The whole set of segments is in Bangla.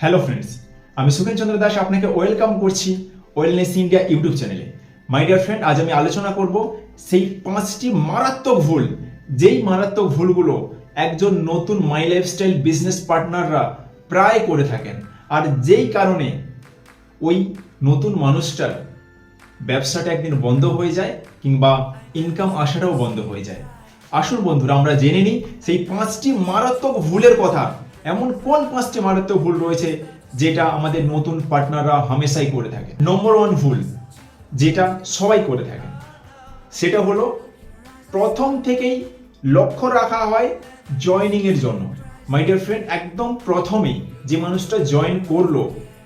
হ্যালো ফ্রেন্ডস, আমি সুখেন চন্দ্র দাস আপনাকে ওয়েলকাম করছি ওয়েলনেস ইন্ডিয়া ইউটিউব চ্যানেলে। মাই ডিয়ার ফ্রেন্ড আজ আমি আলোচনা করব সেই পাঁচটি মারাত্মক ভুল, যেই মারাত্মক ভুলগুলো একজন নতুন মাই লাইফস্টাইল বিজনেস পার্টনাররা প্রায় করে থাকেন, আর যেই কারণে ওই নতুন মানুষটার ব্যবসাটা একদিন বন্ধ হয়ে যায় কিংবা ইনকাম আসাটাও বন্ধ হয়ে যায়। আসুন বন্ধুরা, আমরা জেনে নিই সেই পাঁচটি মারাত্মক ভুলের কথা এমন কোন পাঁচটি মারাত্মক ভুল রয়েছে যেটা আমাদের নতুন পার্টনাররা হামেশাই করে থাকে? নম্বর ওয়ান ভুল যেটা সবাই করে থাকে। সেটা হলো প্রথম থেকেই লক্ষ্য রাখা হয় জয়নিং এর জন্য। মাই ডিয়ার ফ্রেন্ড একদম প্রথমেই যে মানুষটা জয়েন করল,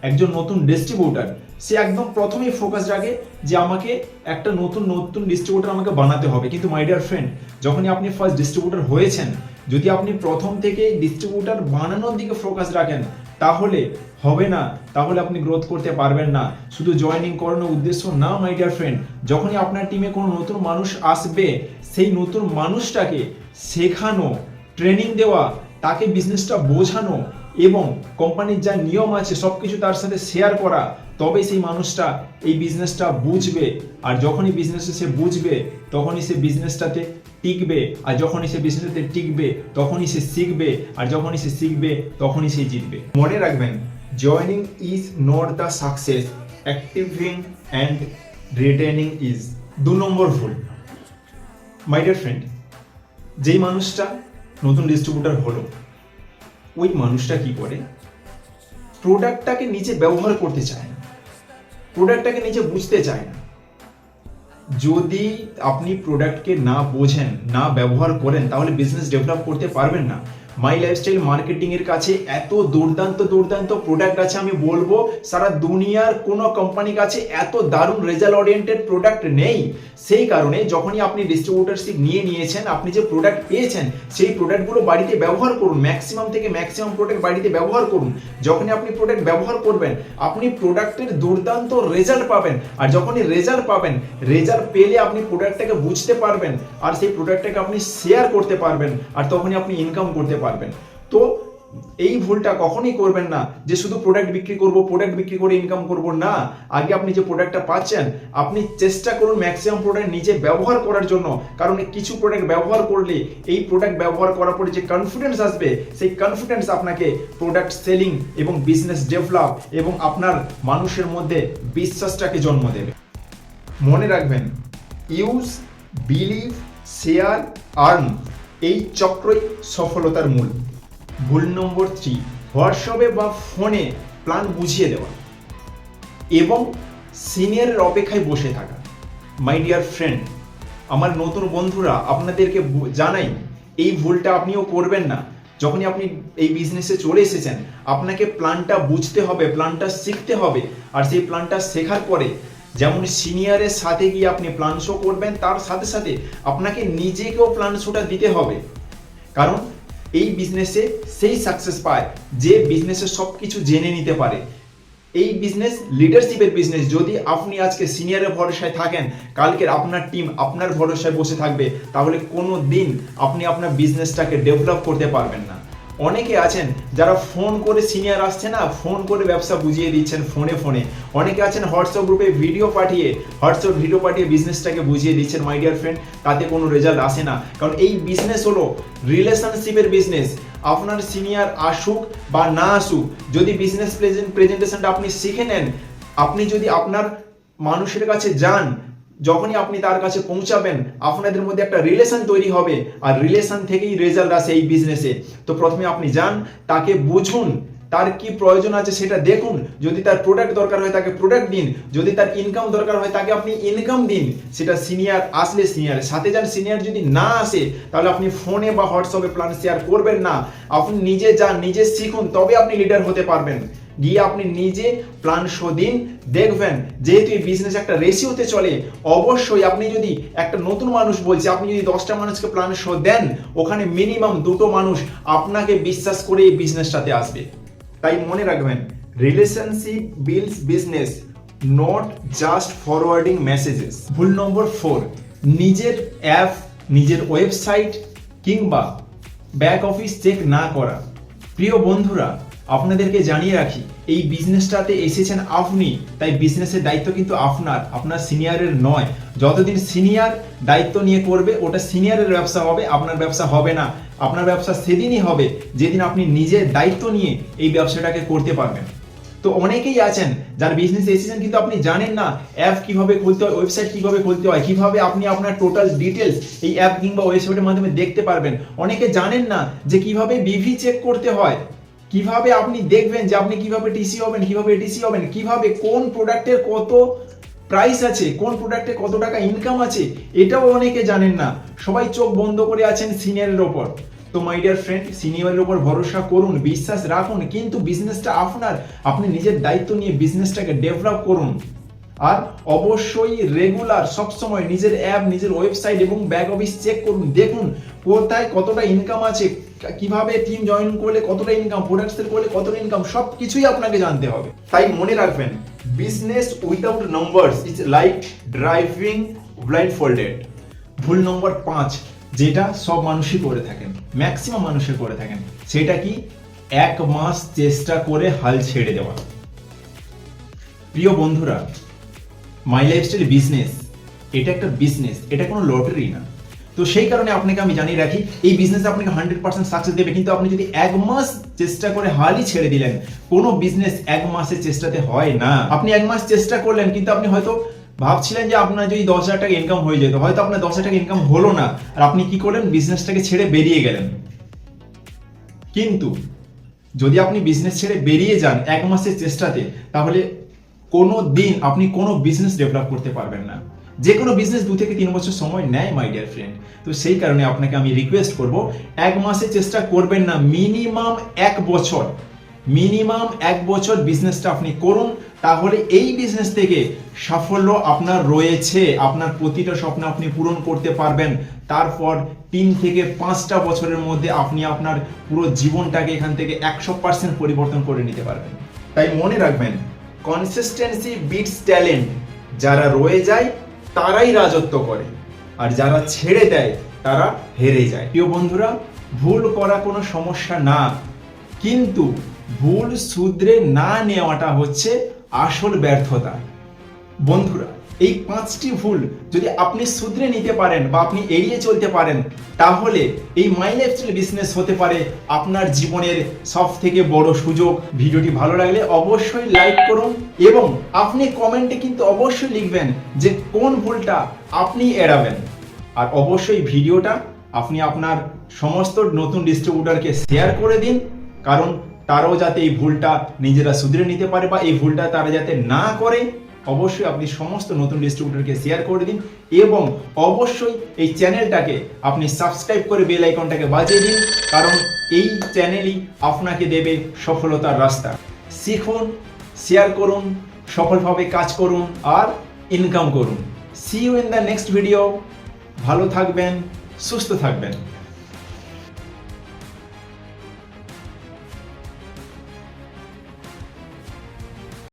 একজন নতুন ডিস্ট্রিবিউটার সে একদম প্রথমেই ফোকাস রাখে যে আমাকে একটা নতুন নতুন ডিস্ট্রিবিউটার আমাকে বানাতে হবে। কিন্তু মাই ডিয়ার ফ্রেন্ড যখনই আপনি ফার্স্ট ডিস্ট্রিবিউটার হয়েছেন যদি আপনি প্রথম থেকে ডিস্ট্রিবিউটার বানানোর দিকে ফোকাস রাখেন, তাহলে হবে না। তাহলে আপনি গ্রোথ করতে পারবেন না। শুধু জয়েনিং করানোর উদ্দেশ্য না মাই ডিয়ার ফ্রেন্ড যখনই আপনার টিমে কোনো নতুন মানুষ আসবে, সেই নতুন মানুষটাকে শেখানো ট্রেনিং দেওয়া, তাকে বিজনেসটা বোঝানো এবং কোম্পানির যা নিয়ম আছে সব কিছু তার সাথে শেয়ার করা তবে সেই মানুষটা এই বিজনেসটা বুঝবে। আর যখনই বিজনেসে সে বুঝবে, তখনই সে বিজনেসটাতে টিকবে। আর যখনই সে বিজনেসে টিকবে, তখনই সে শিখবে। আর যখনই সে শিখবে, তখনই সে জিতবে। মনে রাখবেন joining is not the success activating and retaining is দু নম্বর ভুল। মাই ডিয়ার ফ্রেন্ড যেই মানুষটা নতুন ডিস্ট্রিবিউটার হলো, ওই মানুষটা কি করে? প্রোডাক্টটাকে নিজে ব্যবহার করতে চায়। প্রোডাক্টটাকে নিজে বুঝতে চায় না। যদি আপনি প্রোডাক্টকে না বোঝেন, না ব্যবহার করেন, তাহলে বিজনেস ডেভেলপ করতে পারবেন না। মাই লাইফস্টাইল মার্কেটিং এর কাছে এত দুর্দান্ত দুর্দান্ত প্রোডাক্ট আছে আমি বলব, সারা দুনিয়ার কোনো কোম্পানির কাছে এত দারুণ রেজাল্ট ওরিয়েন্টেড প্রোডাক্ট নেই। সেই কারণে যখনই আপনি ডিস্ট্রিবিউটারশিপ নিয়ে নিয়েছেন, আপনি যে প্রোডাক্ট পেয়েছেন, সেই প্রোডাক্টগুলো বাড়িতে ব্যবহার করুন ম্যাক্সিমাম থেকে ম্যাক্সিমাম প্রোডাক্ট বাড়িতে ব্যবহার করুন। যখনই আপনি প্রোডাক্ট ব্যবহার করবেন, আপনি প্রোডাক্টের দুর্দান্ত রেজাল্ট পাবেন। আর যখনই রেজাল্ট পাবেন রেজাল্ট পেলে আপনি প্রোডাক্টটাকে বুঝতে পারবেন, আর সেই প্রোডাক্টটাকে আপনি শেয়ার করতে পারবেন, আর তখনই আপনি ইনকাম করতে পারবেন। তো এই ভুলটা কখনই করবেন না যে শুধু প্রোডাক্ট বিক্রি করব প্রোডাক্ট বিক্রি করে ইনকাম করব, না। আগে আপনি যে প্রোডাক্টটা পাচ্ছেন, আপনি চেষ্টা করুন ম্যাক্সিমাম প্রোডাক্ট নিজে ব্যবহার করার জন্য। কারণ কিছু প্রোডাক্ট ব্যবহার করলে এই প্রোডাক্ট ব্যবহার করার পরে যে কনফিডেন্স আসবে, সেই কনফিডেন্স আপনাকে প্রোডাক্ট সেলিং এবং বিজনেস ডেভেলপ এবং আপনার মানুষের মধ্যে বিশ্বাসটাকে জন্ম দেবে। মনে রাখবেন ইউজ বিলিভ শেয়ার আর্ন এই চক্রই সফলতার মূল। ভুল নম্বর থ্রি হোয়াটসঅ্যাপে বা ফোনে প্ল্যান বুঝিয়ে দেওয়া এবং সিনিয়রের অপেক্ষায় বসে থাকা। মাই ডিয়ার ফ্রেন্ড আমার নতুন বন্ধুরা, আপনাদেরকে জানাই, এই ভুলটা আপনিও করবেন না। যখনই আপনি এই বিজনেসে চলে এসেছেন, আপনাকে প্ল্যানটা বুঝতে হবে, প্ল্যানটা শিখতে হবে। আর সেই প্ল্যানটা শেখার পরে যেমন সিনিয়রের সাথে গিয়ে আপনি প্ল্যান শো করবেন, তার সাথে সাথে আপনাকে নিজেকেও প্ল্যান শোটা দিতে হবে। কারণ এই বিজনেসে সেই সাকসেস পায় যে বিজনেসে সব কিছু জেনে নিতে পারে। এই বিজনেস লিডারশিপের বিজনেস যদি আপনি আজকে সিনিয়রের ভরসায় থাকেন, কালকের আপনার টিম আপনার ভরসায় বসে থাকবে, তাহলে কোনো দিন আপনি আপনার বিজনেসটাকে ডেভেলপ করতে পারবেন না। অনেকে আছেন যারা ফোন করে সিনিয়র আসছে না, ফোন করে ব্যবসা বুঝিয়ে দিচ্ছেন ফোনে ফোনে। অনেকে আছেন হোয়াটসঅ্যাপ গ্রুপে ভিডিও পাঠিয়ে, হোয়াটসঅ্যাপ ভিডিও পাঠিয়ে বিজনেসটাকে বুঝিয়ে দিচ্ছেন মাই ডিয়ার ফ্রেন্ড তাতে কোনো রেজাল্ট আসে না। কারণ এই বিজনেস হলো রিলেশনশিপের বিজনেস আপনার সিনিয়র আসুক বা না আসুক, যদি বিজনেস প্রেজেন্টেশনটা আপনি শিখে নেন, আপনি যদি আপনার মানুষের কাছে যান যখনই আপনি তার কাছে পৌঁছাবেন, আপনাদের মধ্যে একটা রিলেশন তৈরি হবে। আর রিলেশন থেকেই রেজাল্ট আসে এই বিজনেসে তো প্রথমে আপনি যান, তাকে বুঝুন, তার কি প্রয়োজন আছে সেটা দেখুন। যদি তার প্রোডাক্ট দরকার হয় তাকে প্রোডাক্ট দিন। যদি তার ইনকাম দরকার হয় তাকে আপনি ইনকাম দিন। সেটা সিনিয়র আসলে সিনিয়র সাথে যান সিনিয়র যদি না আসে, তাহলে আপনি ফোনে বা হোয়াটসঅ্যাপে প্ল্যান শেয়ার করবেন না। আপনি নিজে যান, নিজে শিখুন, তবে আপনি লিডার হতে পারবেন। গিয়ে আপনি নিজে প্ল্যান দিন। দেখবেন, যেহেতু এই বিজনেস একটা রেশিওতে চলে, অবশ্যই আপনি যদি একটা নতুন মানুষ বলছে, আপনি যদি দশটা মানুষকে প্ল্যান শো দেন, ওখানে মিনিমাম দুটো মানুষ আপনাকে বিশ্বাস করে এই বিজনেসটাতে আসবে। তাই মনে রাখবেন relationship builds business not just forwarding messages ভুল নম্বর ফোর নিজের অ্যাপ নিজের ওয়েবসাইট কিংবা ব্যাক অফিস চেক না করা। প্রিয় বন্ধুরা আপনাদেরকে জানিয়ে রাখি, এই বিজনেসটাতে এসেছেন আপনি, তাই বিজনেসের দায়িত্ব কিন্তু আপনার আপনার সিনিয়রের নয়। যতদিন সিনিয়র দায়িত্ব নিয়ে করবে, ওটা সিনিয়রের ব্যবসা হবে, আপনার ব্যবসা হবে না। আপনার ব্যবসা সেদিনই হবে, যেদিন আপনি নিজের দায়িত্ব নিয়ে এই ব্যবসাটাকে করতে পারবেন। তো অনেকেই আছেন, যার বিজনেসে এসেছেন কিন্তু আপনি জানেন না অ্যাপ কীভাবে খুলতে হয় ওয়েবসাইট কীভাবে খুলতে হয়, কীভাবে আপনি আপনার টোটাল ডিটেলস এই অ্যাপ কিংবা ওয়েবসাইটের মাধ্যমে দেখতে পারবেন। অনেকে জানেন না যে কীভাবে বিভি চেক করতে হয়। কীভাবে আপনি দেখবেন যে আপনি কীভাবে টিসি হবেন, কীভাবে এটিসি হবেন, কীভাবে কোন প্রোডাক্টের কত প্রাইস আছে, কোন প্রোডাক্টে কত টাকা ইনকাম আছে, এটাও অনেকে জানেন না। সবাই চোখ বন্ধ করে আছেন সিনিয়রের ওপর। তো মাই ডিয়ার ফ্রেন্ড সিনিয়রের ওপর ভরসা করুন, বিশ্বাস রাখুন, কিন্তু বিজনেসটা আপনার। আপনি নিজের দায়িত্ব নিয়ে বিজনেসটাকে ডেভেলপ করুন। আর অবশ্যই রেগুলার সবসময় নিজের অ্যাপ নিজের ওয়েবসাইট এবং ব্যাক অফিস চেক করুন, দেখুন কোথায় কতটা ইনকাম আছে কীভাবে টিম জয়েন করলে কতটা ইনকাম প্রোডাক্ট সেল করলে কতটা ইনকাম সব কিছুই আপনাকে জানতে হবে। তাই মনে রাখবেন business without numbers is like driving blindfolded ভুল নম্বর পাঁচ, যেটা সব মানুষই করে থাকেন ম্যাক্সিমাম মানুষই করে থাকেন, সেটা কি? এক মাস চেষ্টা করে হাল ছেড়ে দেওয়া। প্রিয় বন্ধুরা মাই লাইফস্টাইল বিজনেস এটা একটা বিজনেস এটা কোনো লটারি না। তো সেই কারণে আপনাকে আমি জানিয়ে রাখি, এই বিজনেস আপনাকে হান্ড্রেড পার্সেন্ট সাকসেস দেবে। কিন্তু আপনি যদি এক মাস চেষ্টা করে হালই ছেড়ে দিলেন, কোনো বিজনেস এক মাসের চেষ্টাতে হয় না। আপনি এক মাস চেষ্টা করলেন, কিন্তু আপনি হয়তো ভাবছিলেন যে আপনার যদি দশ হাজার টাকা ইনকাম হয়ে যেত, হয়তো আপনার দশ হাজার টাকা ইনকাম হলো না। আর আপনি কি করলেন? বিজনেসটাকে ছেড়ে বেরিয়ে গেলেন। কিন্তু যদি আপনি বিজনেস ছেড়ে বেরিয়ে যান এক মাসের চেষ্টাতে, তাহলে কোনো দিন আপনি কোনো বিজনেস ডেভেলপ করতে পারবেন না। যে কোনো বিজনেস দু থেকে তিন বছর সময় নেয় মাই ডিয়ার ফ্রেন্ড তো সেই কারণে আপনাকে আমি রিকোয়েস্ট করব, এক মাসে চেষ্টা করবেন না মিনিমাম এক বছর মিনিমাম এক বছর বিজনেসটা আপনি করুন, তাহলে এই বিজনেস থেকে সাফল্য আপনার রয়েছে, আপনার প্রতিটা স্বপ্ন আপনি পূরণ করতে পারবেন। তারপর তিন থেকে পাঁচটা বছরের মধ্যে আপনি আপনার পুরো জীবনটাকে এখান থেকে একশো পার্সেন্ট পরিবর্তন করে নিতে পারবেন। তাই মনে রাখবেন কনসিস্টেন্সি বিটস ট্যালেন্ট যারা রয়ে যায় তারাই রাজত্ব করে। আর যারা ছেড়ে দেয়, তারা হেরে যায়। প্রিয় বন্ধুরা, ভুল করা কোনো সমস্যা না। কিন্তু ভুল শুধরে না নেওয়াটা হচ্ছে আসল ব্যর্থতা। বন্ধুরা এই পাঁচটি ভুল যদি আপনি শুধরে নিতে পারেন বা আপনি এড়িয়ে চলতে পারেন, তাহলে এই মাই লাইফস্টাইল বিজনেস হতে পারে আপনার জীবনের সব থেকে বড় সুযোগ। ভিডিওটি ভালো লাগলে অবশ্যই লাইক করুন এবং আপনি কমেন্টে কিন্তু অবশ্যই লিখবেন যে কোন ভুলটা আপনি এড়াবেন। আর অবশ্যই ভিডিওটা আপনি আপনার সমস্ত নতুন ডিস্ট্রিবিউটারকে শেয়ার করে দিন, কারণ তারাও যাতে এই ভুলটা নিজেরা শুধরে নিতে পারে বা এই ভুলটা তারা যাতে না করে অবশ্যই আপনি সমস্ত নতুন ডিস্ট্রিবিউটরকে শেয়ার করে দিন এবং অবশ্যই এই চ্যানেলটাকে আপনি সাবস্ক্রাইব করে বেল আইকনটাকে বাজিয়ে দিন, কারণ এই চ্যানেলই আপনাকে দেবে সফলতার রাস্তা। শিখুন শেয়ার করুন, সফলভাবে কাজ করুন আর ইনকাম করুন। See you in the next video ভালো থাকবেন, সুস্থ থাকবেন।